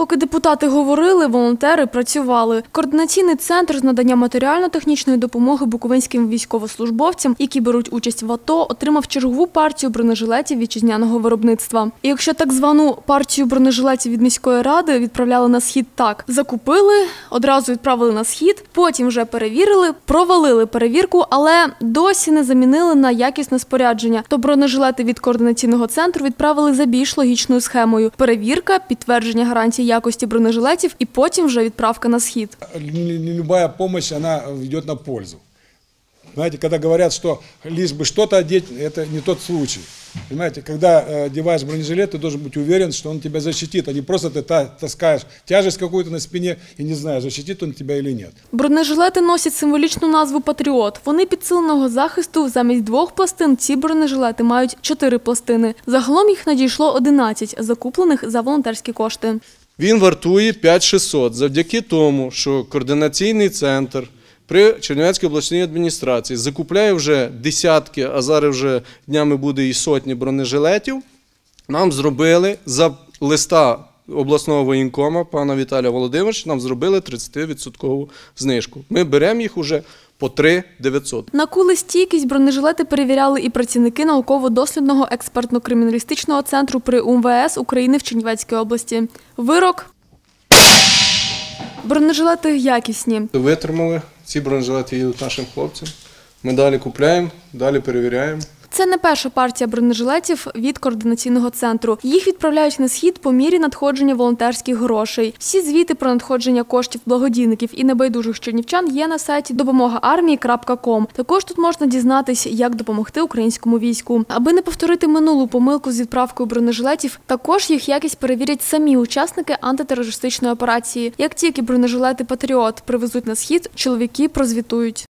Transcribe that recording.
Поки депутати говорили, волонтери працювали. Координаційний центр з надання матеріально-технічної допомоги буковинським військовослужбовцям, які беруть участь в АТО, отримав чергову партію бронежилетів вітчизняного виробництва. І якщо так звану партію бронежилетів від міської ради відправляли на схід так, закупили, одразу відправили на схід, потім вже перевірили, провалили перевірку, але досі не замінили на якісне спорядження. То бронежилети від координаційного центру відправили за більш логічною схемою: перевірка, підтвердження гарантії якості бронежилетів і потім вже відправка на схід. не не любая помощь, она идет на пользу. Знаете, когда говорят, что лишь бы что-то одеть, это не тот случай. Понимаете, когда э, одеваешь бронежилет, ты должен быть уверен, что он тебя защитит, а не просто ты та- таскаешь тяжесть какую-то на спине и не знаешь, защитит он тебя или нет. Бронежилети носять символічну назву Патріот. Вони підсиленого захисту замість двох пластин. Ці бронежилети мають чотири пластини. Загалом їх надійшло 11, закуплених за волонтерські кошти. Він вартує 5600 завдяки тому, що координаційний центр при Чернівецькій обласній адміністрації закупляє вже десятки, а зараз вже днями буде і сотні бронежилетів. Нам зробили за листа обласного воєнкома пана Віталія Володимировича, нам зробили 30% знижку. Ми беремо їх уже по 3 900. На кулестійкість бронежилети перевіряли і працівники науково-дослідного експертно-криміналістичного центру при УМВС України в Чернівецькій області. Вирок бронежилети якісні. Витримали, ці бронежилети їдуть нашим хлопцям. Ми далі купляємо, далі перевіряємо. Це не перша партія бронежилетів від координаційного центру. Їх відправляють на схід по мірі надходження волонтерських грошей. Всі звіти про надходження коштів благодійників і небайдужих чернівчан є на сайті допомогаармії.ком. Також тут можна дізнатись, як допомогти українському війську. Аби не повторити минулу помилку з відправкою бронежилетів, також їх якість перевірять самі учасники антитерористичної операції. Як тільки бронежилети Патріот привезуть на схід, чоловіки прозвітують.